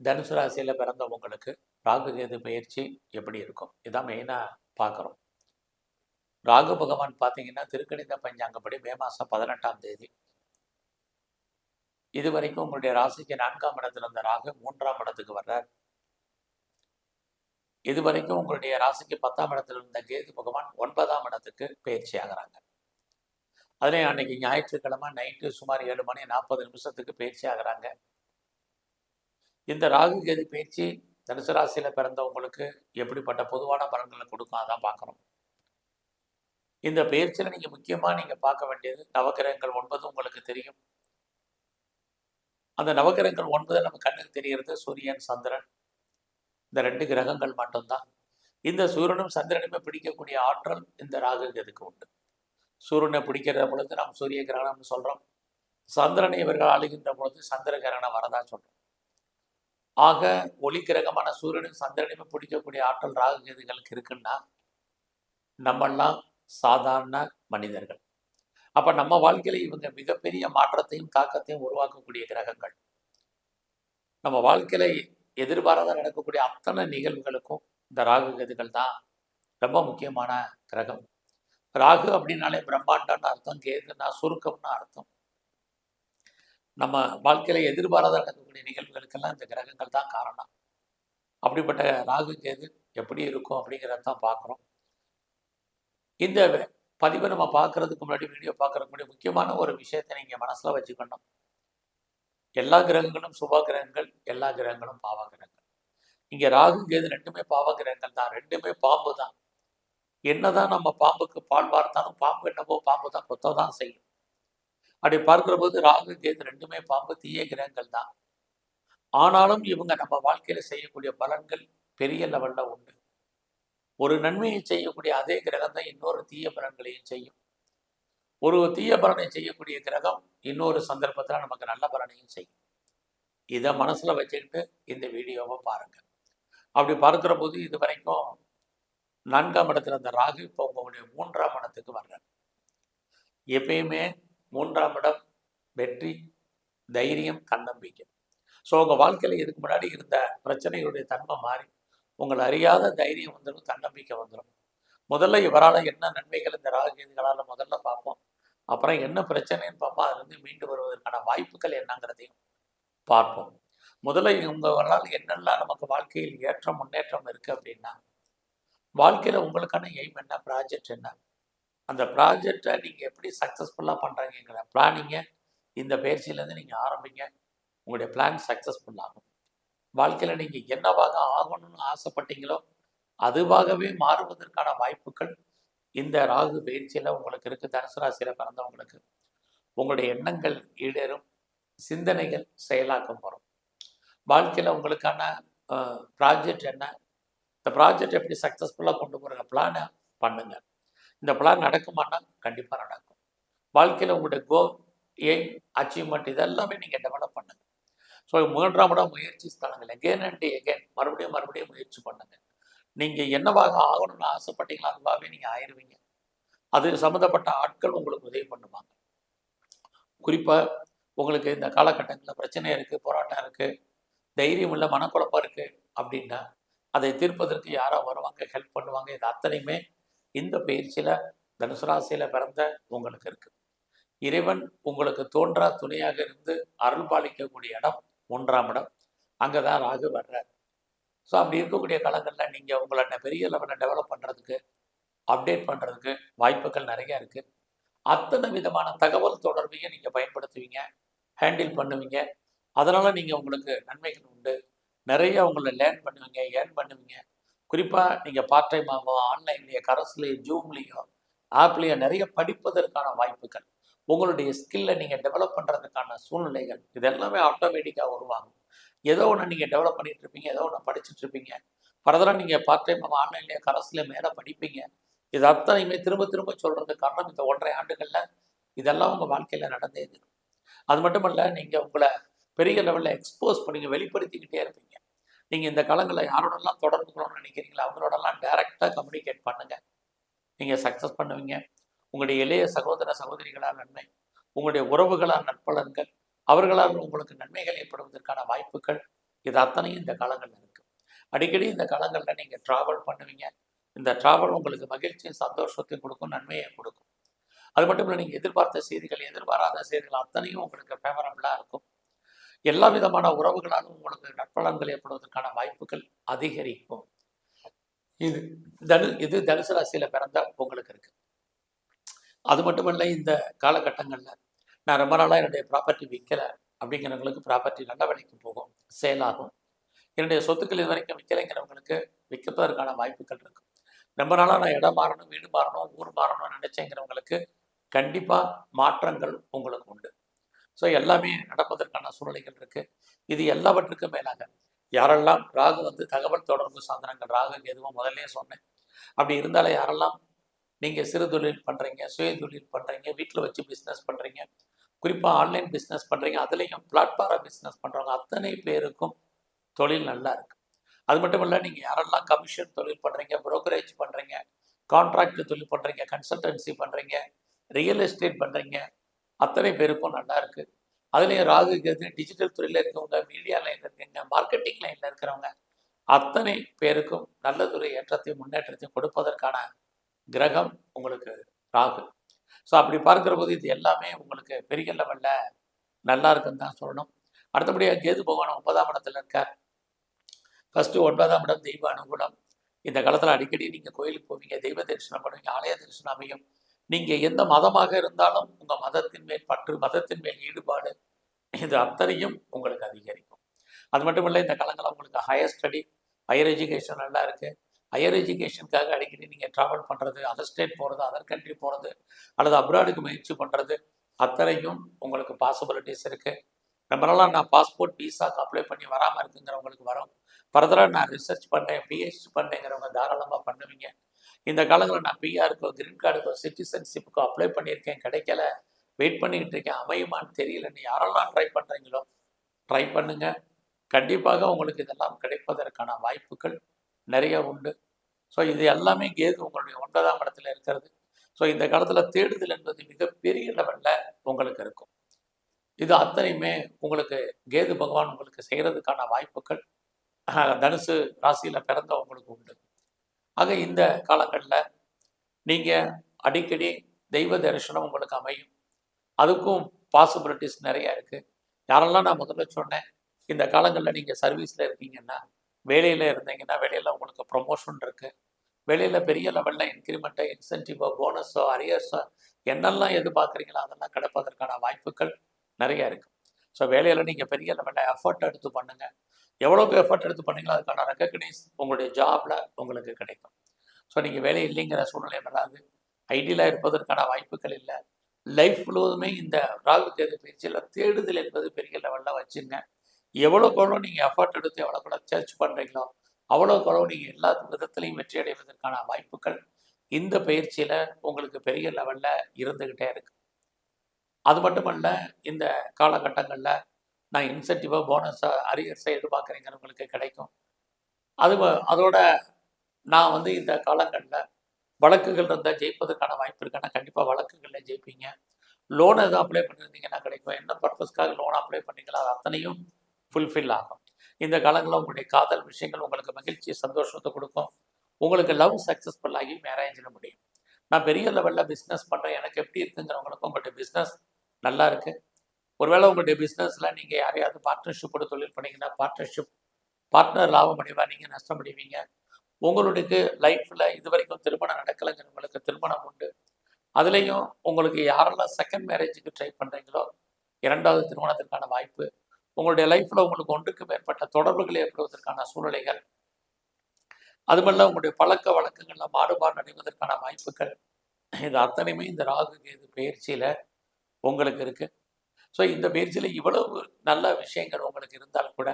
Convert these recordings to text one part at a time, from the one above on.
தனுசு ராசியில் பிறந்தவங்களுக்கு ராகு கேது பயிற்சி எப்படி இருக்கும்? இதான் மெயினாக பார்க்குறோம். ராகு பகவான் பார்த்தீங்கன்னா திருக்கணித பஞ்சாங்கப்படி மே மாதம் பதினெட்டாம் தேதி. இது வரைக்கும் உங்களுடைய ராசிக்கு நான்காம் இடத்துல இருந்த ராகு மூன்றாம் இடத்துக்கு வர்றார். இது வரைக்கும் உங்களுடைய ராசிக்கு பத்தாம் இடத்துல இருந்த கேது பகவான் ஒன்பதாம் இடத்துக்கு பயிற்சி ஆகிறாங்க. அதுலேயும் அன்னைக்கு ஞாயிற்றுக்கிழமை நைட்டு சுமார் ஏழு மணி நாற்பது நிமிஷத்துக்கு பயிற்சி ஆகுறாங்க. இந்த ராகு கேது பயிற்சி தனுசு ராசியில் பிறந்தவங்களுக்கு எப்படிப்பட்ட பொதுவான பலன்களை கொடுக்கும் அதான் பார்க்குறோம் இந்த பயிற்சியில் நீங்கள் முக்கியமாக நீங்கள் பார்க்க வேண்டியது நவகிரகங்கள் ஒன்பது உங்களுக்கு தெரியும். அந்த நவகிரகங்கள் ஒன்பது நம்ம கண்ணுக்கு தெரிகிறது சூரியன் சந்திரன். இந்த ரெண்டு கிரகங்கள் மட்டும்தான். இந்த சூரியனும் சந்திரனுமே பிடிக்கக்கூடிய ஆற்றல் இந்த ராகு கேதுக்கு உண்டு. சூரியனை பிடிக்கிற பொழுது நாம் சூரிய கிரகணம்னு சொல்கிறோம் சந்திரனை இவர்கள் ஆளுகின்ற பொழுது சந்திர கிரகணம் வரதா சொல்கிறோம் ஆக ஒளி கிரகமான சூரியனும் சந்திரனையும் பிடிக்கக்கூடிய ஆற்றல் ராகுகேதுகளுக்கு இருக்குன்னா நம்மெல்லாம் சாதாரண மனிதர்கள். அப்போ நம்ம வாழ்க்கையில் இவங்க மிகப்பெரிய மாற்றத்தையும் தாக்கத்தையும் உருவாக்கக்கூடிய கிரகங்கள். நம்ம வாழ்க்கையில எதிர்பாராத நடக்கக்கூடிய அத்தனை நிகழ்வுகளுக்கும் இந்த ராகு கேதுகள் தான் ரொம்ப முக்கியமான கிரகம். ராகு அப்படின்னாலே பிரம்மாண்டம்னு அர்த்தம் கேதுன்னா சுருக்கம்னு அர்த்தம். நம்ம வாழ்க்கையில எதிர்பாராத நடக்கக்கூடிய நிகழ்வுகளுக்கெல்லாம் இந்த கிரகங்கள் தான் காரணம். அப்படிப்பட்ட ராகு கேது எப்படி இருக்கும் அப்படிங்கிறத தான் பார்க்குறோம். இந்த பதிவை நம்ம பார்க்கறதுக்கு முன்னாடி வீடியோ பார்க்கறதுக்கு முன்னாடி முக்கியமான ஒரு விஷயத்தை நீங்கள் மனசில் வச்சுக்கணும். எல்லா கிரகங்களும் சுப கிரகங்கள் எல்லா கிரகங்களும் பாவ கிரகங்கள். இங்கே ராகு கேது ரெண்டுமே பாவ கிரகங்கள் தான். ரெண்டுமே பாம்பு தான். என்னதான் நம்ம பாம்புக்கு பால் வார்த்தாலும் பாம்பு என்னவோ பாம்பு தான் கொத்த தான் செய்யும். அப்படி பார்க்கிற போது ராகு கேது ரெண்டுமே பாம்பு தீய கிரகங்கள் தான். ஆனாலும் இவங்க நம்ம வாழ்க்கையில செய்யக்கூடிய பலன்கள் பெரிய லெவல்ல உண்டு. ஒரு நன்மையை செய்யக்கூடிய அதே கிரகம் தான் இன்னொரு தீய பலன்களையும் செய்யும். ஒரு தீய பலனை செய்யக்கூடிய கிரகம் இன்னொரு சந்தர்ப்பத்தில் நமக்கு நல்ல பலனையும் செய்யும். இதை மனசில் வச்சுக்கிட்டு இந்த வீடியோவை பாருங்கள் அப்படி பார்க்குற போது இது வரைக்கும் நான்காம் இடத்துல இருந்த ராகு இப்போ உங்களுடைய மூன்றாம் இடத்துக்கு வர்றார். எப்பயுமே மூன்றாம் இடம் வெற்றி தைரியம் தன்னம்பிக்கை. ஸோ உங்கள் வாழ்க்கையில் இதுக்கு முன்னாடி இருந்த பிரச்சனைகளுடைய தன்மை மாறி உங்களை அறியாத தைரியம் வந்துடும் தன்னம்பிக்கை வந்துடும். முதல்ல இவரால் என்ன நன்மைகள் இந்த ராககேதுகளால் முதல்ல பார்ப்போம். அப்புறம் என்ன பிரச்சனைன்னு பார்ப்போம். அதுலேருந்து மீண்டு வருவதற்கான வாய்ப்புகள் என்னங்கிறதையும் பார்ப்போம். முதல்ல உங்களால் என்னெல்லாம் நமக்கு வாழ்க்கையில் ஏற்ற முன்னேற்றம் இருக்குது அப்படின்னா வாழ்க்கையில் உங்களுக்கான எய்ம் என்ன ப்ராஜெக்ட் என்ன? அந்த ப்ராஜெக்டை நீங்கள் எப்படி சக்ஸஸ்ஃபுல்லாக பண்ணுறீங்கிற பிளானிங்கை இந்த பயிற்சியிலேருந்து நீங்கள் ஆரம்பிங்க. உங்களுடைய பிளான் சக்ஸஸ்ஃபுல் ஆகும். வாழ்க்கையில் நீங்கள் என்னவாக ஆகணும்னு ஆசைப்பட்டீங்களோ அதுவாகவே மாறுவதற்கான வாய்ப்புகள் இந்த ராகு பயிற்சியில் உங்களுக்கு இருக்குது தனுசு ராசியில் பிறந்தவங்களுக்கு உங்களுடைய எண்ணங்கள் ஈடேறும் சிந்தனைகள் செயலாக்கம் வரும். வாழ்க்கையில் உங்களுக்கான ப்ராஜெக்ட் என்ன? இந்த ப்ராஜெக்ட் எப்படி சக்ஸஸ்ஃபுல்லாக கொண்டு போகிற பிளானை பண்ணுங்கள் இந்த பிளான் நடக்குமானா கண்டிப்பாக நடக்கும். வாழ்க்கையில் உங்களுடைய கோல் எய்ம் அச்சீவ்மெண்ட் இதெல்லாமே நீங்கள் டெவலப் பண்ணுங்க. ஸோ மூன்றாம் இடம் முயற்சி ஸ்தலங்கள். எகேன் அண்ட் எகேன் மறுபடியும் மறுபடியும் முயற்சி பண்ணுங்கள் நீங்கள் என்னவாக ஆகணும்னு ஆசைப்பட்டீங்களோ அதுவாகவே நீங்கள் ஆயிடுவீங்க அது சம்மந்தப்பட்ட ஆட்கள் உங்களுக்கு உதவி பண்ணுவாங்க. குறிப்பாக உங்களுக்கு இந்த காலகட்டங்களில் பிரச்சனை இருக்குது போராட்டம் இருக்குது தைரியம் இல்லை மனக்குழப்பம் இருக்குது அப்படின்னா அதை தீர்ப்பதற்கு யாரோ வருவாங்க ஹெல்ப் பண்ணுவாங்க. இது அத்தனையுமே இந்த பயிற்சியில் தனுசு ராசியில் பிறந்த உங்களுக்கு இருக்குது. இறைவன் உங்களுக்கு தோன்றா துணையாக இருந்து அருள் பாலிக்கக்கூடிய இடம் மூன்றாம் இடம். அங்கே தான் ராகு வர்றார். ஸோ அப்படி இருக்கக்கூடிய காலங்களில் நீங்கள் உங்களை பெரிய லெவலில் டெவலப் பண்ணுறதுக்கு அப்டேட் பண்ணுறதுக்கு வாய்ப்புகள் நிறையா இருக்குது அத்தனை விதமான தகவல் தொடர்பையும் நீங்கள் பயன்படுத்துவீங்க ஹேண்டில் பண்ணுவீங்க. அதனால் நீங்கள் உங்களுக்கு நன்மைகள் உண்டு. நிறைய உங்களை லேர்ன் பண்ணுவீங்க ஏர்ன் பண்ணுவீங்க. குறிப்பாக நீங்கள் பார்ட் டைமாகவோ ஆன்லைன்லேயோ கரஸ்லேயோ ஜூம்லேயோ ஆப்லேயோ நிறைய படிப்பதற்கான வாய்ப்புகள். உங்களுடைய ஸ்கில்லை நீங்கள் டெவலப் பண்ணுறதுக்கான சூழ்நிலைகள் இது எல்லாமே ஆட்டோமேட்டிக்காக உருவாகும். ஏதோ ஒன்று நீங்கள் டெவலப் பண்ணிகிட்டு இருப்பீங்க ஏதோ ஒன்று படிச்சுட்டு இருப்பீங்க. ஃபர்தராக நீங்கள் பார்ட் டைம் ஆன்லைன்லேயே கரஸ்லேயே மேலே படிப்பீங்க. இது அத்தனையுமே திரும்ப திரும்ப சொல்கிறதுக்கு காரணம் இந்த ஒன்றரை ஆண்டுகளில் இதெல்லாம் உங்கள் வாழ்க்கையில் நடந்தே இருக்கு அது மட்டும் இல்லை நீங்கள் உங்களை பெரிய லெவலில் எக்ஸ்போஸ் பண்ணி வெளிப்படுத்திக்கிட்டே இருப்பீங்க. நீங்கள் இந்த காலங்களில் யாரோடலாம் தொடர்பு கொள்ளணும்னு நினைக்கிறீங்களோ அவங்களோடலாம் டைரெக்டாக கம்யூனிகேட் பண்ணுங்கள் நீங்கள் சக்ஸஸ் பண்ணுவீங்க. உங்களுடைய இளைய சகோதர சகோதரிகளால் நன்மை உங்களுடைய உறவுகளால் நட்பலன்கள் அவர்களால் உங்களுக்கு நன்மைகள் ஏற்படுவதற்கான வாய்ப்புகள் இது அத்தனையும் இந்த காலங்களில் இருக்குது அடிக்கடி இந்த காலங்களில் நீங்கள் ட்ராவல் பண்ணுவீங்க. இந்த ட்ராவல் உங்களுக்கு மகிழ்ச்சியும் சந்தோஷத்தையும் கொடுக்கும் நன்மையை கொடுக்கும். அது மட்டும் இல்லை நீங்கள் எதிர்பார்த்த செய்திகள் எதிர்பாராத செய்திகள் அத்தனையும் உங்களுக்கு ஃபேவரபுளாக இருக்கும். எல்லா விதமான உறவுகளாலும் உங்களுக்கு நட்பலன்கள் ஏற்படுவதற்கான வாய்ப்புகள் அதிகரிக்கும். இது தனு இது தனுசு ராசியில் பிறந்த உங்களுக்கு இருக்கு. அது மட்டுமல்ல இந்த காலகட்டங்களில் நான் ரொம்ப நாளாக என்னுடைய ப்ராப்பர்ட்டி விற்கலை அப்படிங்கிறவங்களுக்கு ப்ராப்பர்ட்டி நல்ல விலைக்கு போகும். சேல் ஆகும். என்னுடைய சொத்துக்கள் இது வரைக்கும் விற்கலைங்கிறவங்களுக்கு விற்கப்பதற்கான வாய்ப்புகள் இருக்கும் ரொம்ப நாளாக நான் இடம் மாறணும் வீடு மாறணும் ஊர் மாறணும்னு நினைச்சேங்கிறவங்களுக்கு கண்டிப்பாக மாற்றங்கள் உங்களுக்கு உண்டு. ஸோ எல்லாமே நடப்பதற்கான சூழ்நிலைகள் இருக்குது இது எல்லாவற்றுக்கும் மேலாக. யாரெல்லாம் ராகு வந்து தகவல் தொடர்பு சாதனங்கள் ராகு எதுவும் முதல்ல சொன்னேன். அப்படி இருந்தாலும் யாரெல்லாம் நீங்கள் சிறு தொழில் பண்ணுறீங்க சுய தொழில் பண்ணுறீங்க வீட்டில் வச்சு பிஸ்னஸ் பண்ணுறீங்க குறிப்பாக ஆன்லைன் பிஸ்னஸ் பண்ணுறீங்க அதுலேயும் பிளாட்ஃபாரம் பிஸ்னஸ் பண்ணுறவங்க அத்தனை பேருக்கும் தொழில் நல்லா இருக்குது அது மட்டும் இல்லை நீங்கள் யாரெல்லாம் கமிஷன் தொழில் பண்ணுறீங்க புரோக்கரேஜ் பண்ணுறீங்க கான்ட்ராக்ட் தொழில் பண்ணுறீங்க கன்சல்டன்சி பண்ணுறீங்க ரியல் எஸ்டேட் பண்ணுறீங்க அத்தனை பேருக்கும் நல்லா இருக்கு. அதுலேயும் ராகு கேது டிஜிட்டல் துறையில் இருக்கவங்க மீடியா லைனில் இருக்கவங்க மார்க்கெட்டிங் லைனில் இருக்கிறவங்க அத்தனை பேருக்கும் நல்லதொரு ஏற்றத்தையும் முன்னேற்றத்தையும் கொடுப்பதற்கான கிரகம் உங்களுக்கு ராகு. ஸோ அப்படி பார்க்குற போது இது எல்லாமே உங்களுக்கு பெரிய லெவலில் நல்லா இருக்குன்னு தான் சொல்லணும். அடுத்தபடியாக கேது பகவான் ஒன்பதாம் இடத்துல இருக்கார். ஃபஸ்ட்டு ஒன்பதாம் இடம் தெய்வ அனுகூலம் இந்த காலத்தில் அடிக்கடி நீங்கள் கோயிலுக்கு போவீங்க தெய்வ தரிசனம் பண்ணுவீங்க ஆலய தரிசனம் அமையும். நீங்கள் எந்த மதமாக இருந்தாலும் உங்கள் மதத்தின் மேல் பற்று மதத்தின் மேல் ஈடுபாடு இது அத்தனையும் உங்களுக்கு அதிகரிக்கும். அது மட்டும் இல்லை இந்த காலங்களில் உங்களுக்கு ஹையர் ஸ்டடி ஹையர் எஜுகேஷன் நல்லா இருக்குது ஹையர் எஜுகேஷனுக்காக அடிக்கடி நீங்கள் ட்ராவல் பண்ணுறது அதர் ஸ்டேட் போகிறது அதர் கண்ட்ரி போகிறது அல்லது அப்ராடுக்கு முயற்சி பண்ணுறது அத்தனையும் உங்களுக்கு பாசிபிலிட்டிஸ் இருக்குது ரொம்ப நாளாக நான் பாஸ்போர்ட் விசாக்கு அப்ளை பண்ணி வராமல் இருக்குங்கிறவங்களுக்கு வரும். ஃபர்தராக நான் ரிசர்ச் பண்ணேன் பிஹெச்டி பண்ணேங்கிறவங்க தாராளமாக பண்ணுவீங்க. இந்த காலங்களில் நான் பிஆருக்கோ கிரீன் கார்டுக்கோ சிட்டிசன்ஷிப்புக்கோ அப்ளை பண்ணியிருக்கேன். கிடைக்கல. வெயிட் பண்ணிக்கிட்டு இருக்கேன். அமையுமான்னு தெரியலன்னு யாரெல்லாம் ட்ரை பண்ணுறீங்களோ ட்ரை பண்ணுங்க. கண்டிப்பாக உங்களுக்கு இதெல்லாம் கிடைப்பதற்கான வாய்ப்புகள் நிறைய உண்டு. ஸோ இது எல்லாமே கேது உங்களுடைய ஒன்பதாம் இடத்துல இருக்கிறது. ஸோ இந்த காலத்தில் தேடுதல் என்பது மிகப்பெரிய லெவலில் உங்களுக்கு இருக்கும். இது அத்தனையுமே உங்களுக்கு கேது பகவான் உங்களுக்கு செய்கிறதுக்கான வாய்ப்புகள். தனுசு ராசியில் பிறந்த உங்களுக்கு உண்டு. ஆக இந்த காலங்களில் நீங்கள் அடிக்கடி தெய்வ தரிசனம் உங்களுக்கு அமையும். அதுக்கும் பாசிபிலிட்டிஸ் நிறையா இருக்குது யாரெல்லாம் நான் முதல்ல சொன்னேன் இந்த காலங்களில் நீங்கள் சர்வீஸில் இருக்கீங்கன்னா வேலையில் இருந்தீங்கன்னா வேலையில் உங்களுக்கு ப்ரொமோஷன் இருக்குது வேலையில் பெரிய லெவலில் இன்க்ரிமெண்ட்டோ இன்சென்டிவோ போனஸோ அரியர்ஸோ என்னெல்லாம் எதிர்பார்க்குறீங்களோ அதெல்லாம் கிடைப்பதற்கான வாய்ப்புகள் நிறைய இருக்குது ஸோ வேலையில் நீங்கள் பெரிய லெவலில் எஃபர்ட் எடுத்து பண்ணுங்கள் எவ்வளோக்கு எஃபர்ட் எடுத்து பண்ணீங்களோ அதுக்கான ரெக்கக்னைஸ் உங்களுடைய ஜாபில் உங்களுக்கு கிடைக்கும். ஸோ நீங்கள் வேலை இல்லைங்கிற சூழ்நிலை வராது. ஐடியலாக இருப்பதற்கான வாய்ப்புகள் இல்லை. லைஃப் முழுவதுமே இந்த ராகு கேது பயிற்சியில் தேடுதல் என்பது பெரிய லெவலில் வச்சுங்க. எவ்வளோக்கு எவ்வளோ நீங்கள் எஃபர்ட் எடுத்து எவ்வளோ கூட சர்ச் பண்ணுறீங்களோ அவ்வளோக்கு எவ்வளோ நீங்கள் எல்லா விதத்துலையும் வெற்றி அடைவதற்கான வாய்ப்புகள் இந்த பயிற்சியில் உங்களுக்கு பெரிய லெவலில் இருந்துக்கிட்டே இருக்கு. அது மட்டுமல்ல இந்த காலகட்டங்களில் நான் இன்சென்டிவாக போனஸாக அரியர்ஸை எதிர்பார்க்குறீங்கிறவங்களுக்கு கிடைக்கும். அது அதோட நான் வந்து இந்த காலங்களில் வழக்குகள் இருந்தால் ஜெயிப்பதற்கான வாய்ப்பு இருக்கானா கண்டிப்பாக வழக்குகளில் ஜெயிப்பீங்க. லோன் எதுவும் அப்ளை பண்ணியிருந்தீங்கன்னா கிடைக்கும். என்ன பர்பஸ்க்காக லோன் அப்ளை பண்ணீங்களோ அது அத்தனையும் ஃபுல்ஃபில் ஆகும். இந்த காலங்களில் உங்களுடைய காதல் விஷயங்கள் உங்களுக்கு மகிழ்ச்சி சந்தோஷத்தை கொடுக்கும். உங்களுக்கு லவ் சக்ஸஸ்ஃபுல் ஆகி மேரேஜில் முடியும். நான் பெரிய லெவலில் பிஸ்னஸ் பண்ணுறேன் எனக்கு எப்படி இருக்குங்கிறவங்களுக்கும் உங்களுடைய பிஸ்னஸ் நல்லா இருக்குது ஒருவேளை உங்களுடைய பிஸ்னஸில் நீங்கள் யாரையாவது பார்ட்னர்ஷிப்போட தொழில் பண்ணிங்கன்னா பார்ட்னர்ஷிப் பார்ட்னர் லாபம் அடைவா? நீங்கள் நஷ்டம் அடைவீங்க. உங்களுக்கு லைஃப்பில் இது வரைக்கும் திருமணம் நடக்கலைங்கிறவங்களுக்கு திருமணம் உண்டு. அதுலேயும் உங்களுக்கு யாரெல்லாம் செகண்ட் மேரேஜுக்கு ட்ரை பண்ணுறீங்களோ இரண்டாவது திருமணத்திற்கான வாய்ப்பு. உங்களுடைய லைஃப்பில் உங்களுக்கு ஒன்றுக்கு மேற்பட்ட தொடர்புகள் ஏற்படுவதற்கான சூழ்நிலைகள். அதுமல்ல உங்களுடைய பழக்க வழக்கங்களில் மாறுபாடு அடைவதற்கான வாய்ப்புகள். இது அத்தனையுமே இந்த ராகு கேது பயிற்சியில் உங்களுக்கு இருக்குது ஸோ இந்த பயிற்சியில் இவ்வளவு நல்ல விஷயங்கள் உங்களுக்கு இருந்தால் கூட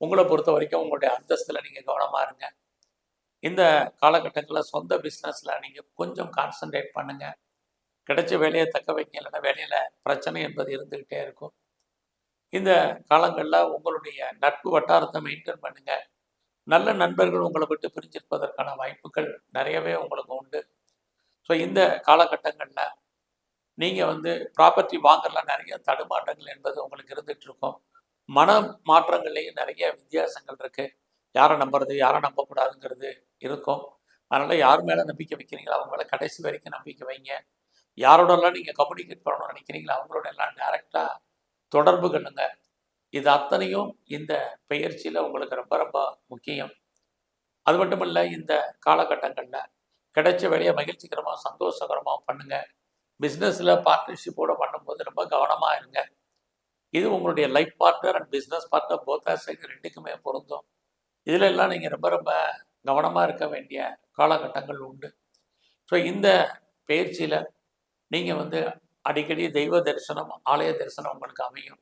உங்களை பொறுத்த வரைக்கும் உங்களுடைய அந்தஸ்தில் நீங்கள் கவனமாக இருங்க. இந்த காலகட்டங்களில் சொந்த பிஸ்னஸில் நீங்கள் கொஞ்சம் கான்சன்ட்ரேட் பண்ணுங்கள் கிடைச்ச வேலையை தக்க வைக்க இல்லைன்னா வேலையில் பிரச்சனை என்பது இருந்துக்கிட்டே இருக்கும். இந்த காலங்களில் உங்களுடைய நட்பு வட்டாரத்தை மெயின்டைன் பண்ணுங்கள் நல்ல நண்பர்கள் உங்களை விட்டு பிரிஞ்சிருப்பதற்கான வாய்ப்புகள் நிறையவே உங்களுக்கு உண்டு. ஸோ இந்த காலகட்டங்களில் நீங்கள் வந்து ப்ராப்பர்ட்டி வாங்கல நிறைய தடுமாற்றங்கள் என்பது உங்களுக்கு இருந்துகிட்டு இருக்கும் மன மாற்றங்கள்லேயும் நிறைய வித்தியாசங்கள் இருக்குது யாரை நம்புறது யாரை நம்பக்கூடாதுங்கிறது இருக்கும். அதனால் யார் மேலே நம்பிக்கை வைக்கிறீங்களோ அவங்க மேலே கடைசி வரைக்கும் நம்பிக்கை வைங்க. யாரோடலாம் நீங்கள் கம்யூனிகேட் பண்ணணும்னு நினைக்கிறீங்களோ அவங்களோட எல்லாம் டைரெக்டாக தொடர்பு கொள்ளுங்க. இது அத்தனையும் இந்த பயிற்சியில் உங்களுக்கு ரொம்ப ரொம்ப முக்கியம். அது மட்டும் இல்லை இந்த காலகட்டங்களில் கிடைச்ச வேலையை மகிழ்ச்சிகரமாக சந்தோஷகரமாக பண்ணுங்கள் பிஸ்னஸில் பார்ட்னர்ஷிப்போடு பண்ணும்போது ரொம்ப கவனமாக இருங்க. இது உங்களுடைய life partner and business partner both side ரெண்டுக்குமே பொருந்தும். இதில் எல்லாம் நீங்கள் ரொம்ப ரொம்ப கவனமாக இருக்க வேண்டிய காலகட்டங்கள் உண்டு. ஸோ இந்த பயிற்சியில் நீங்கள் வந்து அடிக்கடி தெய்வ தரிசனம் ஆலய தரிசனம் உங்களுக்கு அமையும்.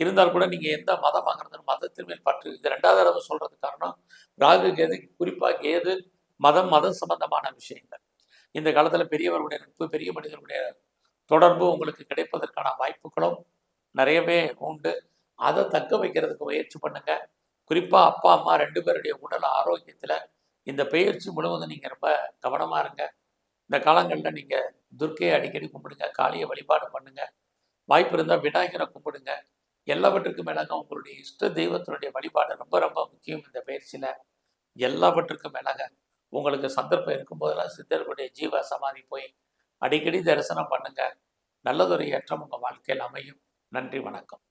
இருந்தால் கூட நீங்கள் எந்த மதமாகிறது மதத்தின் மேல் பற்று இது ரெண்டாவது தடவை சொல்கிறது காரணம் ராகு கேது குறிப்பாக கேது மதம் மதம் சம்பந்தமான விஷயங்கள். இந்த காலத்தில் பெரியவர்களுடைய நட்பு பெரிய மனிதர்களுடைய தொடர்பு உங்களுக்கு கிடைப்பதற்கான வாய்ப்புகளும் நிறையவே உண்டு. அதை தக்க வைக்கிறதுக்கு முயற்சி பண்ணுங்க. குறிப்பாக அப்பா அம்மா ரெண்டு பேருடைய உடல் ஆரோக்கியத்தில் இந்த பயிற்சி முழுவதும் நீங்கள் ரொம்ப கவனமாக இருங்க. இந்த காலங்களில் நீங்கள் துர்க்கையை அடிக்கடி கும்பிடுங்க காளியை வழிபாடு பண்ணுங்க. வாய்ப்பு இருந்தால் விநாயகரை கும்பிடுங்க. எல்லாவற்றுக்கும் மேலாக உங்களுடைய இஷ்ட தெய்வத்தினுடைய வழிபாடு ரொம்ப ரொம்ப முக்கியம் இந்த பயிற்சியில். எல்லாவற்றுக்கும் மேலாக உங்களுக்கு சந்தர்ப்பம் இருக்கும்போதெல்லாம் சித்தர்களுடைய ஜீவ சமாதி போய் அடிக்கடி தரிசனம் பண்ணுங்க. நல்லதொரு ஏற்றம் உங்கள் வாழ்க்கையில் அமையும். நன்றி வணக்கம்.